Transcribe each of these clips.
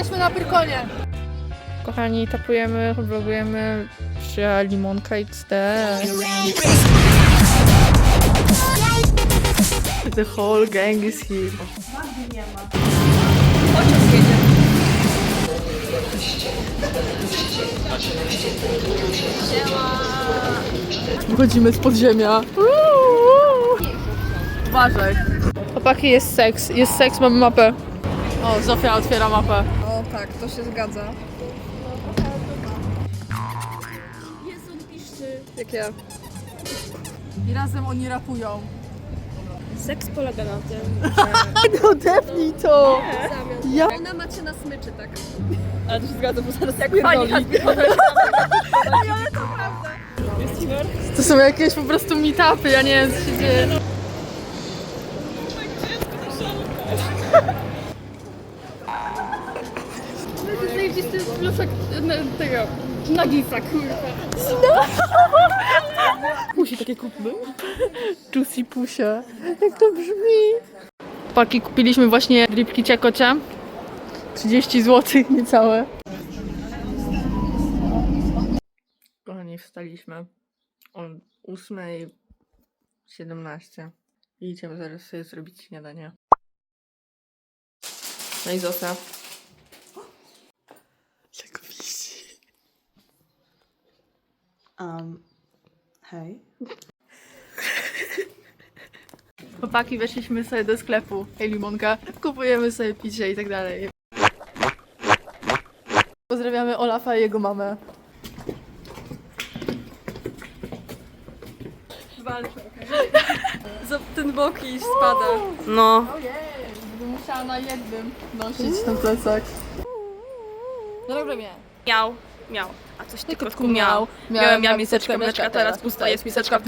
Jesteśmy na Pyrkonie. Kochani, tapujemy, vlogujemy przy limonka XD. The whole gang is here. Wychodzimy z podziemia. Uważaj. Chłopaki, jest seks. Jest seks, mamy mapę. O, Zofia otwiera mapę. Tak, to się zgadza. Jak ja. I razem oni rapują. Seks polega na tym, No depnij to! Ja... Ona macie na smyczy, tak? ale to się zgadza, bo zaraz jak Pierdoli. To są jakieś po prostu meetupy, ja nie wiem co się dzieje. Tego nagisa, kurwa. Musi takie kupmy. Juicy pusia. Jak to brzmi. Paki kupiliśmy właśnie dripki ciekocia. 30 zł niecałe. Kochani, wstaliśmy o 8.17 i idziemy zaraz sobie zrobić śniadanie. No i Zosia. Jak wisi. Um, hej. Chłopaki, weszliśmy sobie do sklepu. Hej, limonka. Kupujemy sobie picie i tak dalej. Pozdrawiamy Olafa i jego mamę. Zap ten bok i spada. No, Ojej, będę musiała na jednym nosić ten plecak. No dobra, mnie. miał, miał. A coś ty krótku miał. Miałem ja miseczkę mleczka, teraz pusta jest miseczka.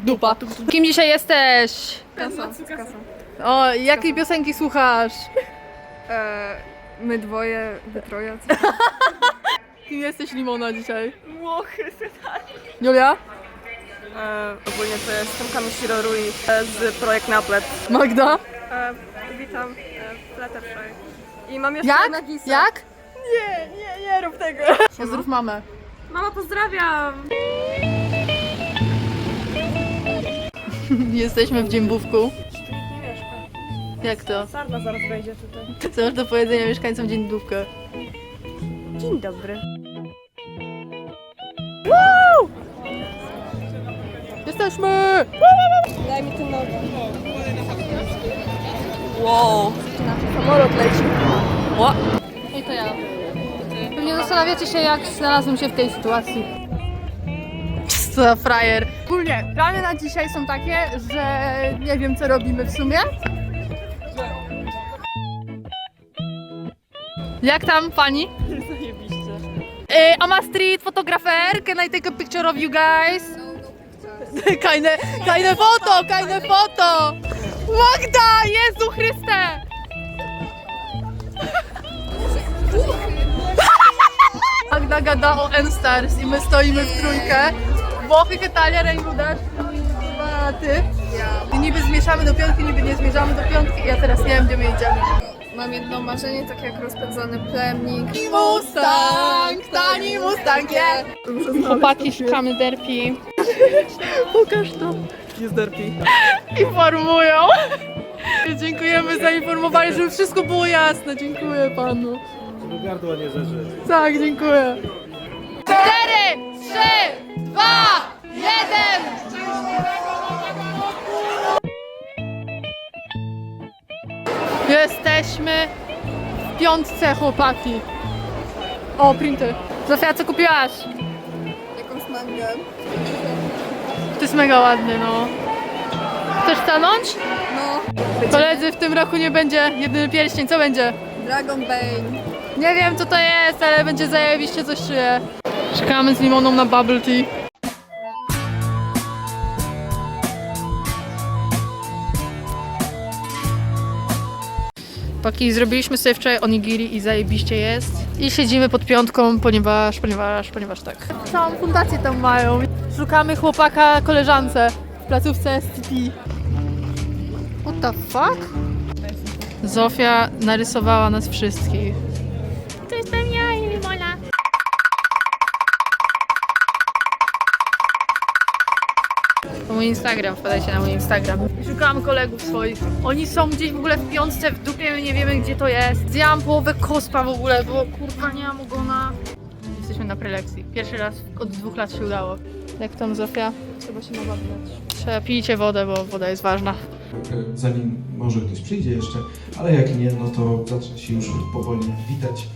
Dupa. Kim dzisiaj jesteś? O, jakiej piosenki słuchasz? my dwoje, wy troje. Kim jesteś Limona dzisiaj? Łochy, Julia? E, ogólnie to jestem Kamil Shirorui z Projekt Naplet. Magda? E, witam, e, Fluttershy. I mam jeszcze Jak? Nagisę. Jak? Nie, nie, nie rób tego. Pozdrów mamę. Mama, pozdrawiam. Jesteśmy w Dziębówku. Jak to? Sarna zaraz wejdzie tutaj. Co masz do powiedzenia mieszkańcom Dziębówka? Dzień dobry. Jesteśmy! Daj mi tu nogę. Wow. Samolot leci. I to ja. Pewnie zastanawiacie się, jak znalazłem się w tej sytuacji. Co za frajer. Ogólnie, plany na dzisiaj są takie, że nie wiem, co robimy w sumie. Jak tam, pani? Zajebiście. Uh, I'm a street photographer. Can I take a picture of you guys? Keine, keine foto, keine foto. Magda, Jezu Chryste. Magda gada o N-Stars i my stoimy w trójkę. Włochy, Italia, Rainbow Dash i chyba ty. I niby zmieszamy do piątki, niby nie zmierzamy do piątki i ja teraz nie wiem, gdzie my idziemy. Mam jedno marzenie, tak jak rozpędzony plemnik. Mustang, tani Mustang, yeah. Chłopaki, szukamy derpi. Pokaż to. jest derpi. Informują. Dziękujemy za informowanie, żeby wszystko było jasne. Dziękuję panu. Do gardła nie zerzy. Tak, dziękuję. Cztery, trzy, dwa, jeden. Jesteśmy w piątce, chłopaki. O, printy. Zofia, co kupiłaś? Jakąś mangę. To jest mega ładny, no. Chcesz stanąć? No. Koledzy, w tym roku nie będzie jedyny pierścień. Co będzie? Dragon Bane. Nie wiem, co to jest, ale będzie zajebiście coś czuję. Czekamy z limoną na bubble tea. Paki, zrobiliśmy sobie wczoraj onigiri i zajebiście jest. I siedzimy pod piątką, ponieważ, ponieważ, ponieważ tak. Całą fundację tam mają. Szukamy chłopaka koleżance w placówce SCP. What the fuck? Zofia narysowała nas wszystkich. To mój Instagram, wpadajcie na mój Instagram. Szukałam kolegów swoich. Oni są gdzieś w ogóle w piątce, w dupie, my nie wiemy gdzie to jest. Zjęłam połowę kospa w ogóle, bo kurwa nie mam ogona. Jesteśmy na prelekcji. Pierwszy raz od dwóch lat się udało. Jak tam Zofia? Trzeba się nawadniać. Trzeba pijcie wodę, bo woda jest ważna. zanim może ktoś przyjdzie jeszcze, ale jak nie, no to zacznę się już powoli witać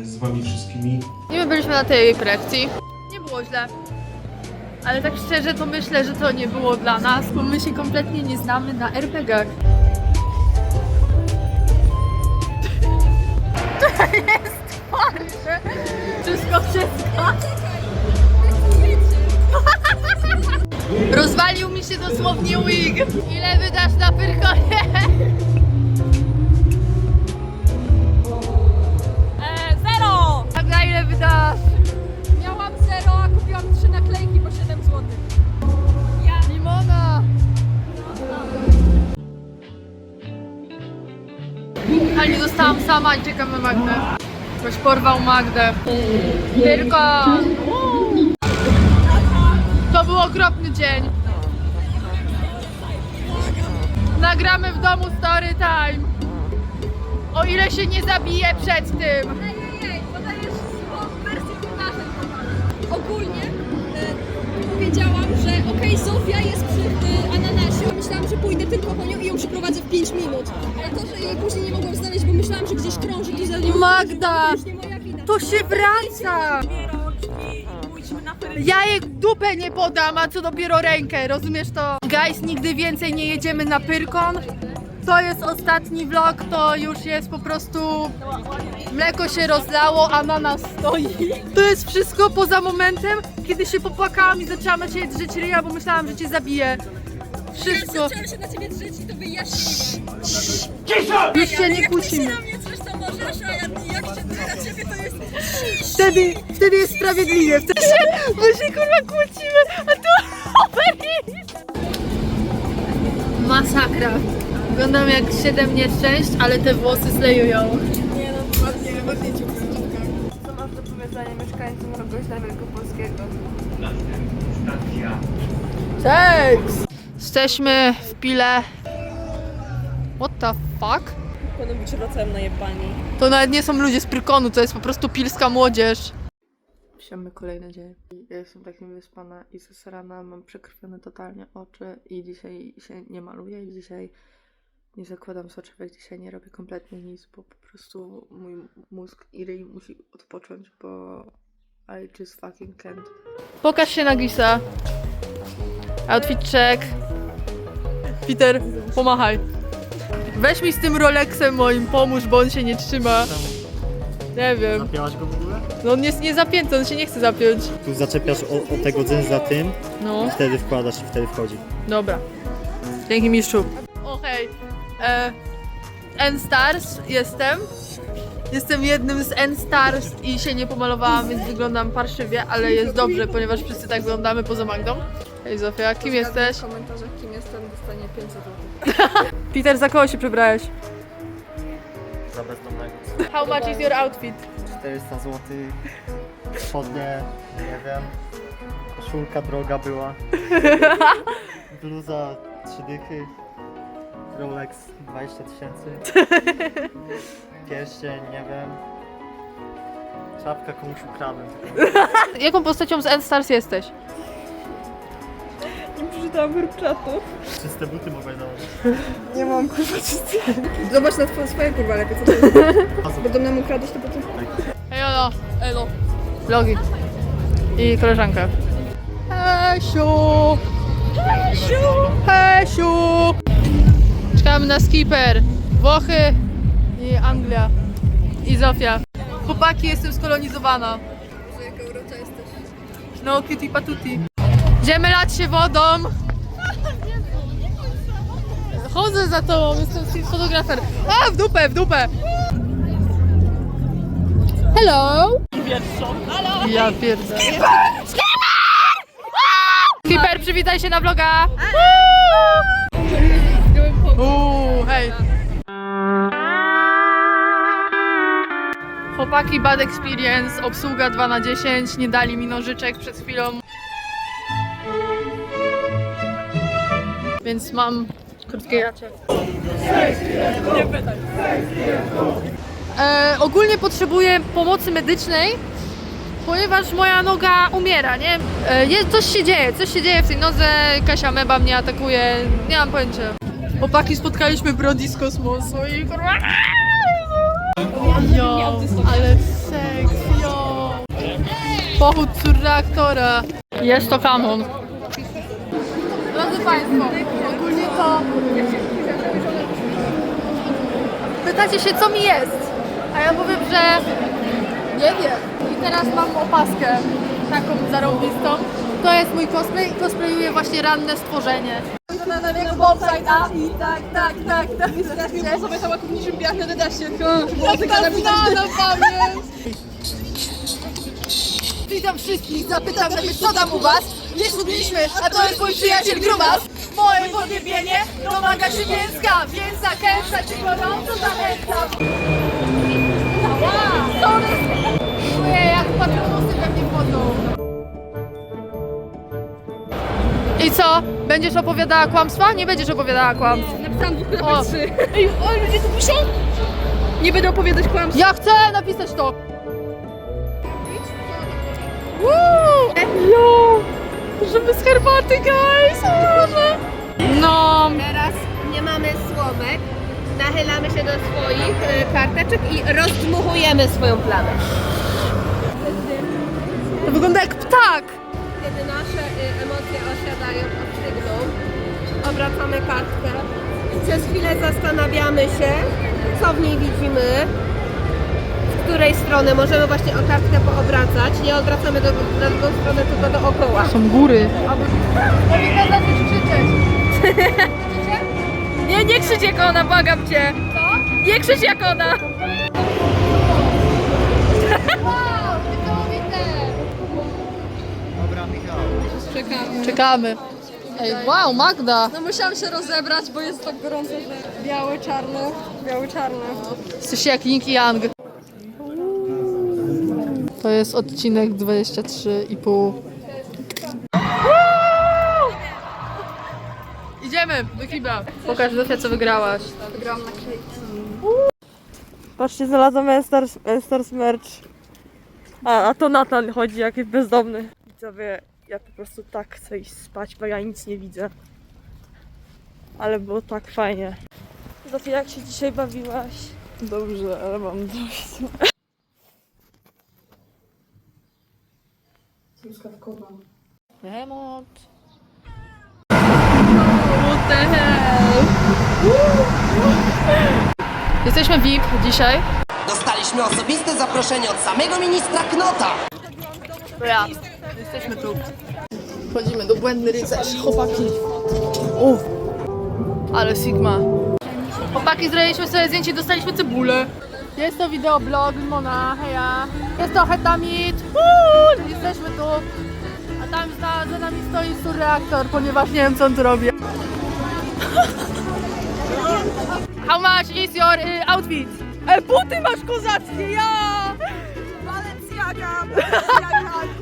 e, z Wami wszystkimi. I my byliśmy na tej prelekcji. Nie było źle. Ale tak szczerze to myślę, że to nie było dla nas, bo my się kompletnie nie znamy na RPG-ach. To jest twarze! Wszystko wszystko! Rozwalił mi się dosłownie wig! Ile wydasz na pyrkonie? Zero! Tak na ile wydasz? Po 7 zł. Limona! Ale nie zostałam sama i czekam na Magdę. Ktoś porwał Magdę. Tylko... To był okropny dzień. Nagramy w domu story time. O ile się nie zabiję przed tym. Ej, podajesz wersję. Ogólnie powiedziałam, że okej, Zofia jest przy e, ananasie. Myślałam, że pójdę tylko po nią i ją przyprowadzę w 5 minut. Ale to, że jej później nie mogłam znaleźć, bo myślałam, że gdzieś krąży, tu za nią. Magda! To już nie moja wina. To się wraca! Ja jej dupę nie podam, a co dopiero rękę, rozumiesz to? Guys, nigdy więcej nie jedziemy na Pyrkon. To jest ostatni vlog, to już jest po prostu... Mleko się rozlało, a na nas stoi. To jest wszystko poza momentem, kiedy się popłakałam i zaczęłam na ciebie drzeć ryja, bo myślałam, że cię zabiję. Wszystko. Zaczęłam się na ciebie drzeć i to wyjaśniłam. Już się nie Jak ty się kłócimy. na mnie zresztą możesz, a ja, jak się na ciebie to jest... Wtedy, wtedy jest sprawiedliwie. Wtedy się, bo się kurwa kłócimy, a tu Masakra. Wyglądam jak siedem nieszczęść, ale te włosy slejują. Nie no, ładnie, ładnie ciuchy. Co masz do powiedzenia mieszkańcom Rogoźna Wielkopolskiego? Cześć! Jesteśmy w Pile. What the fuck? Powinno być rodzem na jebani. To nawet nie są ludzie z Pyrkonu, to jest po prostu pilska młodzież. Siemy kolejny dzień. Ja jestem tak niewyspana i zesrana, mam przekrwione totalnie oczy i dzisiaj się nie maluję i dzisiaj nie zakładam soczewek, dzisiaj nie robię kompletnie nic, bo po prostu mój mózg i ryj musi odpocząć, bo I just fucking can't. Pokaż się na Glisa. Outfit check. Peter, pomachaj. Weź mi z tym Rolexem moim, pomóż, bo on się nie trzyma. Nie wiem. Zapięłaś go w ogóle? No on jest nie zapięty, on się nie chce zapiąć. Tu zaczepiasz o, o tego dzęza tym, No, wtedy wkładasz i wtedy wchodzi. dobra. Dzięki mistrzu. Okay. N-Stars jestem. Jestem jednym z N-Stars i się nie pomalowałam, więc wyglądam parszywie, ale jest dobrze, ponieważ wszyscy tak wyglądamy poza Magdą. Hej Zofia, kim jesteś? W komentarzach kim jestem, dostanie 500 zł. Peter, za kogo się przebrałeś? Za bezdomnego. How much is your outfit? 400 zł. Spodnie, nie wiem. Koszulka droga była. Bluza 3 dychy. Rolex 20 tysięcy. Pierścień, nie wiem. Czapka komuś ukradłem. Jaką postacią z N-Stars jesteś? Przeczytałam grup czatu. Czyste buty mogę założyć. Nie mam kurwa czysty. Zobacz na twoje, swoje kurwa lepiej, co to jest. Będą nam ukradać, to potem... Hej, Olo. Elo. Vlogi. I koleżanka. Hesiu! Hesiu! Hesiu! Czekamy na skipper. Włochy i Anglia. I Zofia. Chłopaki, jestem skolonizowana. Jaka urocza jesteś. No, cutie patuti. Idziemy lać się wodą. Chodzę za tobą, jestem fotografer. A, w dupę, w dupę. Hello. Halo. Ja pierdolę. Skipper, przywitaj się na vloga. Uuu, hej. Chłopaki, bad experience, obsługa 2 na 10, nie dali mi nożyczek przed chwilą. Więc mam krótkie jacie. E, ogólnie potrzebuję pomocy medycznej, ponieważ moja noga umiera, nie? E, coś się dzieje, coś się dzieje w tej nodze, Kasia Meba mnie atakuje, nie mam pojęcia. Chłopaki, spotkaliśmy Brody z kosmosu i kurwa... Jo, ale seks, jo. Pochód reaktora. Jest to kanon. Drodzy Państwo, ogólnie to... Pytacie się, co mi jest? A ja powiem, że nie wiem. I teraz mam opaskę taką zarąbistą. To jest mój cosplay i cosplayuję właśnie ranne stworzenie. Na niego bobside up. Tak, tak, tak, tak. Teraz mi sobie to łakomniczym biach na dedasie. Ta znana pamięć. Witam wszystkich, zapytam, żeby co tam u was? Nie schudliśmy, a to jest mój przyjaciel Grubas. Moje podniebienie domaga się mięska, więc zachęcać cię gorąco zachęcam. Wow, I co? Będziesz opowiadała kłamstwa? Nie będziesz opowiadała kłamstw. Napisałam dwóch O. trzy. Ej, o, ludzie tu piszą? Nie będę opowiadać kłamstw. Ja chcę napisać to. Woo! Jo! Żeby z herbaty, guys! Może. No, Teraz nie mamy słomek, nachylamy się do swoich y, karteczek i rozdmuchujemy swoją plamę. to wygląda jak ptak. Kiedy nasze y, emocje osiadają, ostygną, obracamy kartkę. Przez chwilę zastanawiamy się, co w niej widzimy, z której strony możemy właśnie o kartkę poobracać. Nie odwracamy do, na drugą stronę, tylko dookoła. Są góry. Powinna zacząć krzyczeć. Nie, nie krzycz jak ona, błagam cię. Co? Nie krzycz jak ona. Czekamy. Czekamy. Ej, wow, Magda. No musiałam się rozebrać, bo jest tak gorąco, że biały, czarny, biały, czarny. Jesteś jak Nick Young. To jest odcinek 23,5. Idziemy do kibla. Pokaż Zofia, co wygrałaś. Patrzcie, znalazłam Stars, Stars merch. A, a to Nathan chodzi, jaki bezdomny. Widzowie, ja po prostu tak chcę iść spać, bo ja nic nie widzę. Ale było tak fajnie. Zofia, jak się dzisiaj bawiłaś? Dobrze, ale mam dość. Emot. What the hell? Jesteśmy VIP dzisiaj. Dostaliśmy osobiste zaproszenie od samego ministra Knota. Ja. Jesteśmy tu. Wchodzimy do Błędny Rycerz. Chłopaki. Uff. Ale Sigma. Chłopaki, zrobiliśmy sobie zdjęcie i dostaliśmy cebulę. Jest to wideoblog Mona, heja. Jest to Hetamit. Uuu, Jesteśmy tu. A tam za, za nami stoi surreaktor, ponieważ nie wiem co on tu robi. How much is your y, outfit? E, buty masz kozackie, ja! Balenciaga, Balenciaga.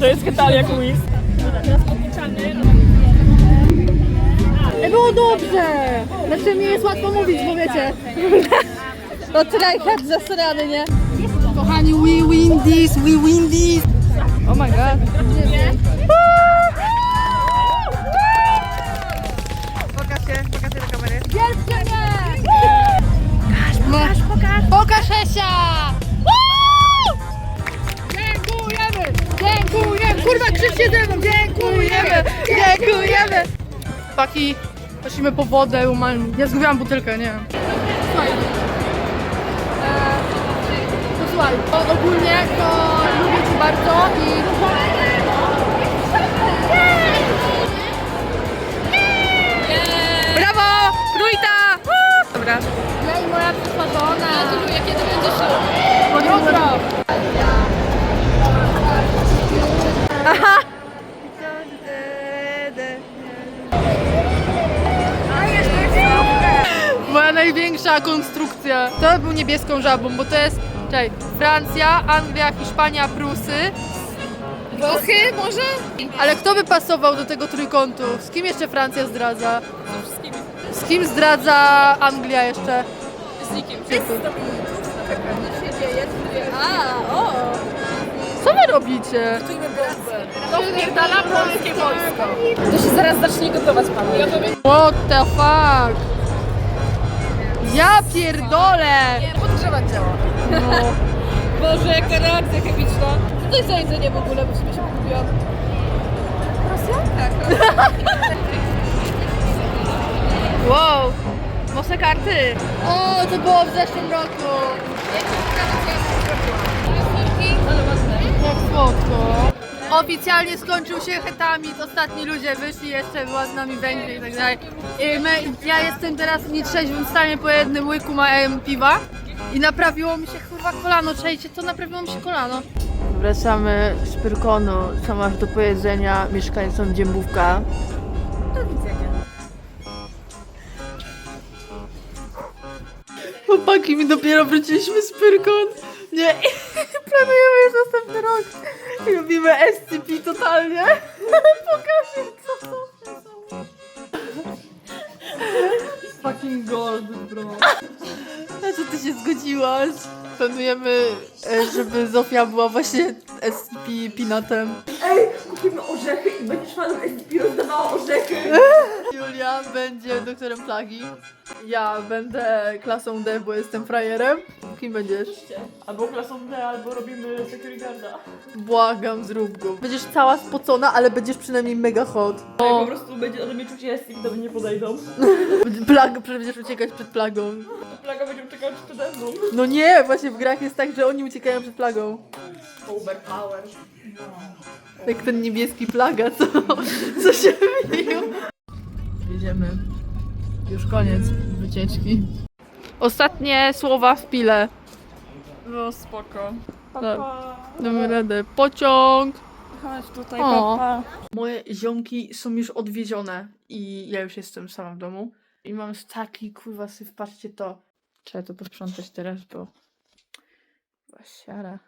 To jest Ketalia Quiz. Było dobrze! Znaczy mi jest łatwo mówić, bo wiecie. To tryhard zasrany, nie? Kochani, we win this, we win this! Oh my god. Pokaż się, pokaż się do kamery. Nie! Pokaż, pokaż, Hesia! Dziękujemy! Dziękujemy! Kurwa, krzyczcie ze mną! Dziękujemy! Dziękujemy! Paki, Poszliśmy po wodę, umarli. Ja zgubiłam butelkę, nie. Słuchaj. Eee, to słuchaj, ogólnie to lubię cię bardzo i... Brawo! Ruita! Dobra. Moja przetwarzona. Gratuluję, kiedy będziesz szło. Jutro! Moja największa konstrukcja. To był niebieską żabą, bo to jest, czekaj, Francja, Anglia, Hiszpania, Prusy. Włochy może? Ale kto by pasował do tego trójkątu? Z kim jeszcze Francja zdradza? Z kim zdradza Anglia jeszcze? Z nikim. Co się dzieje? A, o! Co wy robicie? To wpierdala polskie wojsko. To się zaraz zacznie gotować panu. Ja. What the fuck? Ja pierdolę! Podgrzewać działa. No. Boże, jaka reakcja chemiczna. Co to jest za jedzenie w ogóle, bo sobie się kupiłam? Rosja? Tak. Wow! Noszę karty! O, to było w zeszłym roku! Jak słodko! Oficjalnie skończył się hetamit, ostatni ludzie wyszli, jeszcze była z nami Węgry i tak dalej. I my, ja jestem teraz w nietrzeźwym stanie po jednym łyku małem piwa i naprawiło mi się kurwa kolano, czajcie, to naprawiło mi się kolano. Wracamy z Pyrkonu, co masz do powiedzenia mieszkańcom Dziębówka? Chłopaki, mi dopiero wróciliśmy z Pyrkon. Nie, planujemy już następny rok. I robimy SCP totalnie. Pokażę co to Fucking gold, bro. Na co ty się zgodziłaś? Planujemy, e, żeby Zofia była właśnie SCP Pinatem. Kupimy orzechy i będziesz fanem SCP rozdawała orzechy. Julia będzie doktorem plagi. Ja będę klasą D, bo jestem frajerem. Kim będziesz? Albo klasą D, albo robimy security guarda. Błagam, zrób go. Będziesz cała spocona, ale będziesz przynajmniej mega hot. Po O, prostu będzie ode mnie czucie SCP, do mnie nie podejdą. plag, będziesz uciekać przed plagą. Plaga będzie uciekać przede mną. No nie, właśnie w grach jest tak, że oni uciekają przed plagą. Overpower. Jak ten niebieski plaga, co, co się wybił. Jedziemy. Już koniec wycieczki. Ostatnie słowa w pile. No spoko. Da- Damy radę. Pociąg! Chodź tutaj, O. papa. Moje ziomki są już odwiezione i ja już jestem sama w domu. I mam taki kurwa syf, patrzcie to. Trzeba to posprzątać teraz, bo... Siara.